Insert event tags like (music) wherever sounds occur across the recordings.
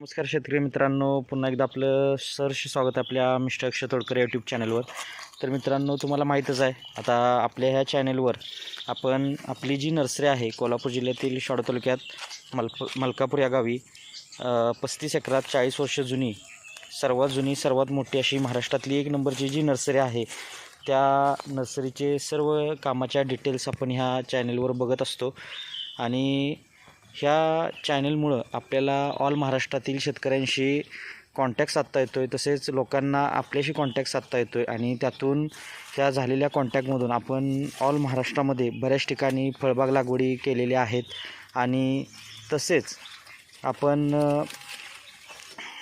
नमस्कार शेतकरी मित्रांनो पुन्हा एकदा आपलं सरशी स्वागत आहे आपल्या मिस्टर अक्षय तोडकर यूट्यूब चॅनलवर तर मित्रांनो तुम्हाला माहीतच आहे आता आपल्या ह्या चॅनलवर आपण आपली जी नर्सरी आहे कोल्हापूर जिल्ह्यातील शाडा तालुक्यात मलप मलकापूर या गावी पस्तीस एकरात चाळीस वर्ष जुनी सर्वात जुनी सर्वात मोठी अशी महाराष्ट्रातली एक नंबरची जी नर्सरी आहे त्या नर्सरीचे सर्व कामाच्या डिटेल्स आपण ह्या चॅनलवर बघत असतो. आणि ह्या चॅनलमुळं आपल्याला ऑल महाराष्ट्रातील शेतकऱ्यांशी कॉन्टॅक्ट साधता येतो आहे तसेच लोकांना आपल्याशी कॉन्टॅक्ट साधता येतो आहे आणि त्यातून ह्या झालेल्या कॉन्टॅक्टमधून आपण ऑल महाराष्ट्रामध्ये बऱ्याच ठिकाणी फळबाग लागवडी केलेल्या आहेत. आणि तसेच आपण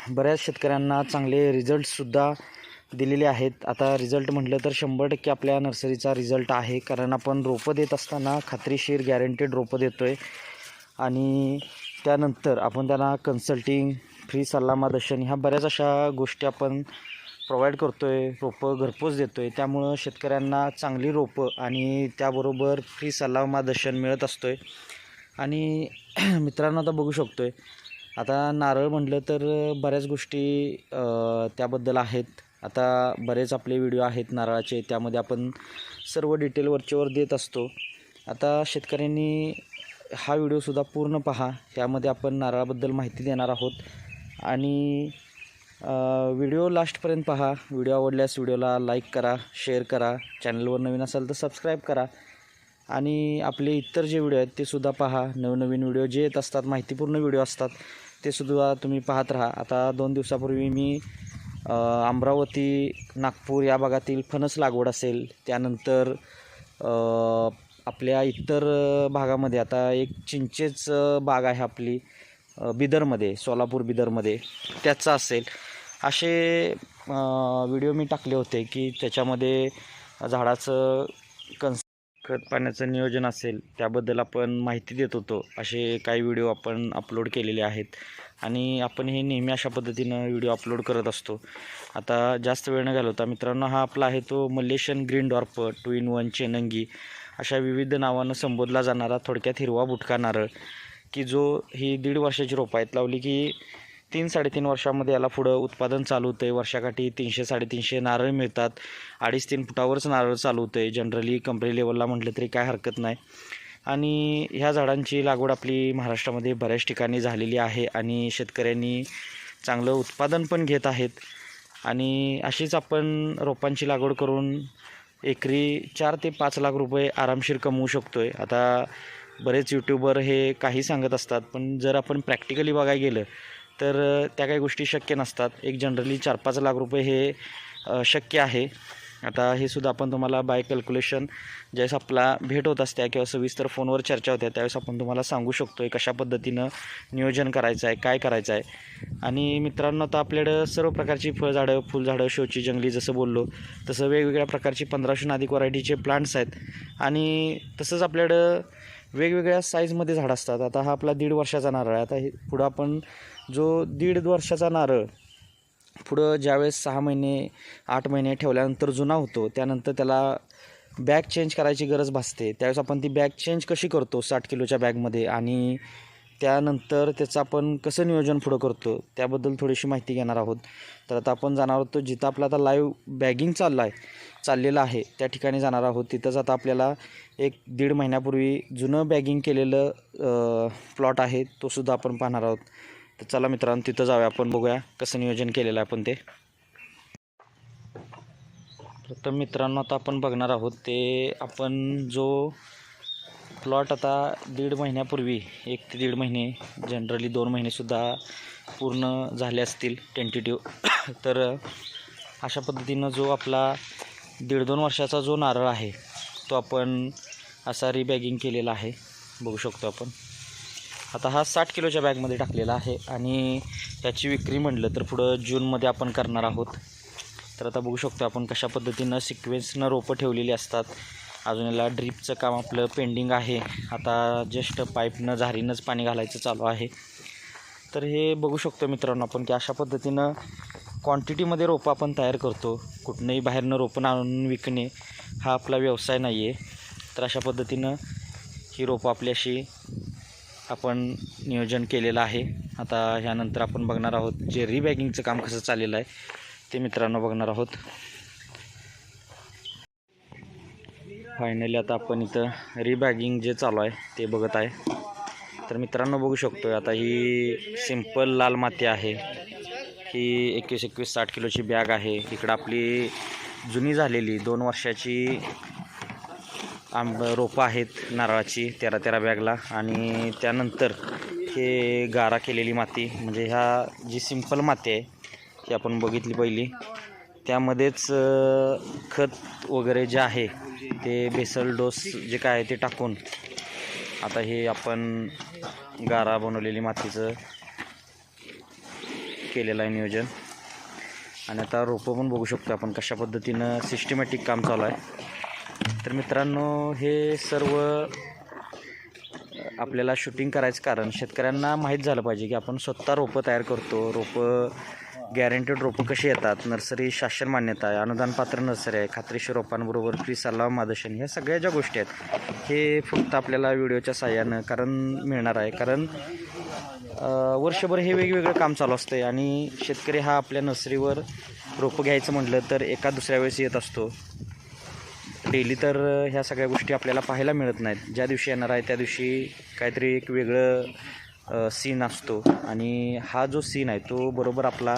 बऱ्याच शेतकऱ्यांना चांगले रिझल्टसुद्धा दिलेले आहेत. आता रिझल्ट म्हटलं तर शंभर टक्के आपल्या नर्सरीचा रिझल्ट आहे. कारण आपण रोपं देत असताना खात्रीशीर गॅरंटेड रोपं देतो आहे आणि त्यानंतर आपण त्यांना कन्सल्टिंग फ्री सल्लामादर्शन ह्या बऱ्याच अशा गोष्टी आपण प्रोव्हाइड करतो आहे रोपं घरपोच देतो आहे त्यामुळं शेतकऱ्यांना चांगली रोपं आणि त्याबरोबर फ्री सल्ला मार्गदर्शन मिळत असतो आहे आणि (clears throat) मित्रांनो आता बघू शकतो आहे आता नारळ म्हटलं तर बऱ्याच गोष्टी त्याबद्दल आहेत. आता बरेच आपले व्हिडिओ आहेत नारळाचे त्यामध्ये आपण सर्व डिटेल वरचेवर देत असतो. आता शेतकऱ्यांनी हा व्हिडिओसुद्धा पूर्ण पहा. यामध्ये आपण नारळाबद्दल माहिती देणार आहोत. आणि व्हिडिओ लास्टपर्यंत पहा. व्हिडिओ आवडल्यास व्हिडिओला लाईक करा शेअर करा. चॅनलवर नवीन असाल तर सबस्क्राईब करा. आणि आपले इतर जे व्हिडिओ आहेत ते सुद्धा पहा. नवनवीन व्हिडिओ जे येत असतात माहितीपूर्ण व्हिडिओ असतात ते सुद्धा तुम्ही पाहत राहा. आता दोन दिवसापूर्वी मी अमरावती नागपूर या भागातील फणस लागवड असेल. त्यानंतर आपल्या इतर भागामध्ये आता एक चिंचेच बाग आहे आपली बिदरमध्ये सोलापूर बिदरमध्ये त्याचा असेल. असे व्हिडिओ मी टाकले होते की त्याच्यामध्ये झाडाचं कन्स खत पाण्याचं नियोजन असेल त्याबद्दल आपण माहिती देत होतो. असे काही व्हिडिओ आपण अपलोड केलेले आहेत. आणि आपण हे नेहमी अशा पद्धतीनं व्हिडिओ अपलोड करत असतो. आता जास्त वेळ न घालवता मित्रांनो हा आपला आहे तो Malaysian green डॉर्प two in one चेनंगी. अशा विविध नावानं संबोधला जाणारा थोडक्यात हिरवा बुटका नारळ की जो ही दीड वर्षाची रोपं आहेत. लावली की तीन साडेतीन वर्षामध्ये याला पुढं उत्पादन चालू होतं आहे वर्षाकाठी तीनशे साडेतीनशे नारळ मिळतात. अडीच तीन फुटावरच नारळ चालू होतं आहे जनरली कंपनी लेवलला म्हटलं तरी काय हरकत नाही. आणि ह्या झाडांची लागवड आपली महाराष्ट्रामध्ये बऱ्याच ठिकाणी झालेली आहे आणि शेतकऱ्यांनी चांगलं उत्पादन पण घेत आहेत. आणि अशीच आपण रोपांची लागवड करून एकरी चार ते पाच लाख रुपये आरामशीर कमवू शकतो आहे आता बरेच यूट्यूबर हे काही सांगत असतात पण जर आपण प्रॅक्टिकली बघायला गेलं तर त्या काही गोष्टी शक्य नसतात. एक जनरली चार पाच लाख रुपये हे शक्य आहे. आता हे सुद्धा आपण तुम्हाला बाय कॅल्क्युलेशन ज्यावेळेस आपला भेट होत असत्या किंवा सविस्तर फोनवर चर्चा होत्या त्यावेळेस आपण तुम्हाला सांगू शकतो आहे कशा पद्धतीनं नियोजन करायचं आहे काय करायचं आहे. आणि मित्रांनो आता आपल्याकडं सर्व प्रकारची फळझाडं फुलझाडं शोची जंगली जसं बोललो तसं वेगवेगळ्या प्रकारची पंधराशे अधिक व्हरायटीचे प्लांट्स आहेत. आणि तसंच आपल्याकडं वेगवेगळ्या साईजमध्ये झाडं असतात. आता हा आपला दीड वर्षाचा नारळ आहे. आता हे पुढं आपण जो दीड वर्षाचा नारळ पुढं ज्यावेळेस सहा महिने आठ महिने ठेवल्यानंतर जुना होतो त्यानंतर त्याला बॅग चेंज करायची गरज भासते. त्यावेळेस आपण ती बॅग चेंज कशी करतो साठ किलोच्या बॅगमध्ये? आणि त्यानंतर त्याचं आपण कसं नियोजन पुढं करतो? त्याबद्दल थोडीशी माहिती घेणार आहोत. तर आता आपण जाणार आहोत जिथं आपला आता लाईव्ह बॅगिंग चाललं आहे चाललेलं आहे त्या ठिकाणी जाणार आहोत. तिथंच आता आपल्याला एक दीड महिन्यापूर्वी जुनं बॅगिंग केलेलं प्लॉट आहे तोसुद्धा आपण पाहणार आहोत. तर चला मित्रांनो तिथं जाऊया आपण बघूया कसं नियोजन केलेलं आहे आपण ते. प्रथम मित्रांनो आता आपण बघणार आहोत ते आपण जो प्लॉट आता दीड महिन्यापूर्वी एक ते दीड महिने जनरली दोन महिनेसुद्धा पूर्ण झाले असतील टेंटेटिव्ह (coughs) तर अशा पद्धतीनं जो आपला दीड दोन वर्षाचा जो नारळ आहे तो आपण असा रिबॅगिंग केलेला आहे. बघू शकतो आपण. आता हा साठ किलोच्या बॅगमध्ये टाकलेला आहे आणि त्याची विक्री म्हटलं तर पुढं जूनमध्ये आपण करणार आहोत. तर आता बघू शकतो आपण कशा पद्धतीनं सिक्वेन्सनं रोपं ठेवलेली असतात. अजून याला ड्रीपचं काम आपलं पेंडिंग आहे. आता जस्ट पाईपनं झारीनंच पाणी घालायचं चालू आहे. तर हे बघू शकतो मित्रांनो आपण की अशा पद्धतीनं क्वांटिटीमध्ये रोपं आपण तयार करतो. कुठनंही बाहेरनं रोपं आणून विकणे हा आपला व्यवसाय नाही आहे तर अशा पद्धतीनं ही रोपं आपली अशी आपण नियोजन केलेलं आहे. आता ह्यानंतर आपण बघणार आहोत जे रिबॅगिंगचं काम कसं चाललेलं आहे ते मित्रांनो बघणार आहोत. फायनली आता आपण इथं रिबॅगिंग जे चालू आहे ते बघत आहे. तर मित्रांनो बघू शकतो आता ही सिंपल लाल माती आहे. ही एकवीस एकवीस साठ किलोची बॅग आहे. इकडं आपली जुनी झालेली दोन वर्षाची आंब रोपं आहेत नारळाची तेरा तेरा बॅगला. आणि त्यानंतर हे गारा केलेली माती म्हणजे ह्या जी सिंपल माती आहे ती आपण बघितली पहिली. त्यामध्येच खत वगैरे जे आहे ते बेसल डोस जे काय आहे ते टाकून आता हे आपण गारा बनवलेली मातीचं केलेलं आहे नियोजन. आणि आता रोपं पण बघू शकतो आपण कशा पद्धतीनं सिस्टमॅटिक काम चालू आहे. तर मित्रांनो हे सर्व आपल्याला शूटिंग करायचं कारण शेतकऱ्यांना माहीत झालं पाहिजे की आपण स्वतः रोपं तयार करतो. रोपं गॅरंटेड रोपं कशी येतात? नर्सरी शासन मान्यता आहे अनुदान पात्र नर्सरी आहे खात्रीशीर रोपांबरोबर फ्री सल्ला मादशन ह्या सगळ्या ज्या गोष्टी आहेत हे फक्त आपल्याला व्हिडिओच्या साह्यानं कारण मिळणार आहे. कारण वर्षभर हे वेगवेगळं काम चालू असतं आणि शेतकरी हा आपल्या नर्सरीवर रोपं घ्यायचं म्हटलं तर एका दुसऱ्या वेळेस येत असतो. डेली तर ह्या सगळ्या गोष्टी आपल्याला पाहायला मिळत नाहीत. ज्या दिवशी येणार आहे त्या दिवशी काहीतरी एक वेगळं सीन असतो. आणि हा जो सीन आहे तो बरोबर आपला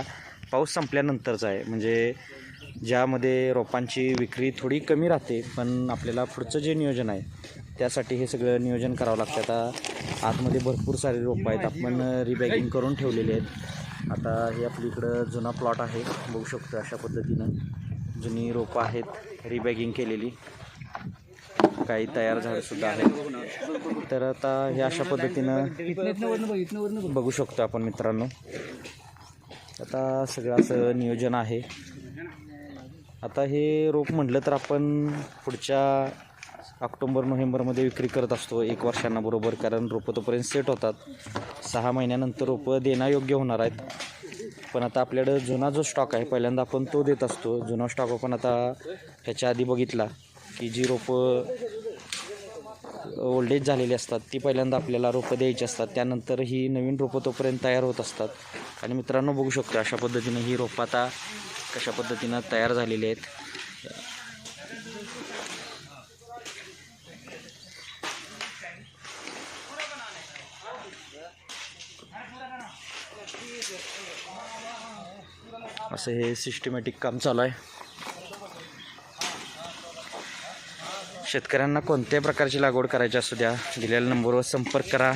पाऊस संपल्यानंतरचा आहे. म्हणजे ज्यामध्ये रोपांची विक्री थोडी कमी राहते पण आपल्याला पुढचं जे नियोजन आहे त्यासाठी हे सगळं नियोजन करावं लागतं. आता आतमध्ये भरपूर सारे रोपं आहेत. आपण रिबॅगिंग करून ठेवलेले आहेत. आता हे आपली इकडं जुना प्लॉट आहे. बघू शकतो अशा पद्धतीनं जुनी रोपं आहेत. रिबॅगिंग केलेली. काही तयार झाडसुद्धा आहेत. तर आता हे अशा पद्धतीनं बघू शकतो आपण मित्रांनो. आता सगळं असं नियोजन आहे. आता हे रोप म्हटलं तर आपण पुढच्या ऑक्टोंबर नोव्हेंबरमध्ये विक्री करत असतो एक वर्षांना बरोबर कारण रोपं तोपर्यंत सेट होतात. सहा महिन्यानंतर रोपं देण्यायोग्य होणार आहेत. पण आता आपल्याकडं जुना जो स्टॉक आहे पहिल्यांदा आपण तो देत असतो. जुना स्टॉक आपण आता ह्याच्या आधी बघितला की जी रोपं ओल्डेज झालेली असतात ती पहिल्यांदा आपल्याला रोपं द्यायची असतात. त्यानंतर ही नवीन रोपं तोपर्यंत तयार होत असतात. आणि मित्रांनो बघू शकतो अशा पद्धतीनं ही रोपं आता कशा पद्धतीनं तयार झालेली आहेत. असं हे सिस्टमॅटिक काम चालू आहे. शेतकऱ्यांना कोणत्याही प्रकारची लागवड करायची असू द्या दिलेल्या नंबरवर संपर्क करा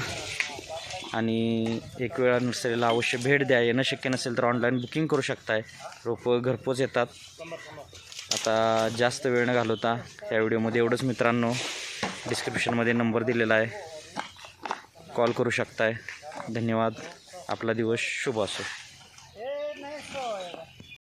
आणि एक वेळा नर्सरीला अवश्य भेट द्या. येणं शक्य नसेल तर ऑनलाईन बुकिंग करू शकताय. रोपं घरपोच येतात. आता जास्त वेळ न घालवता या व्हिडिओमध्ये एवढंच मित्रांनो डिस्क्रिप्शनमध्ये नंबर दिलेला आहे. कॉल करू शकताय. धन्यवाद. आपला दिवस शुभ असो.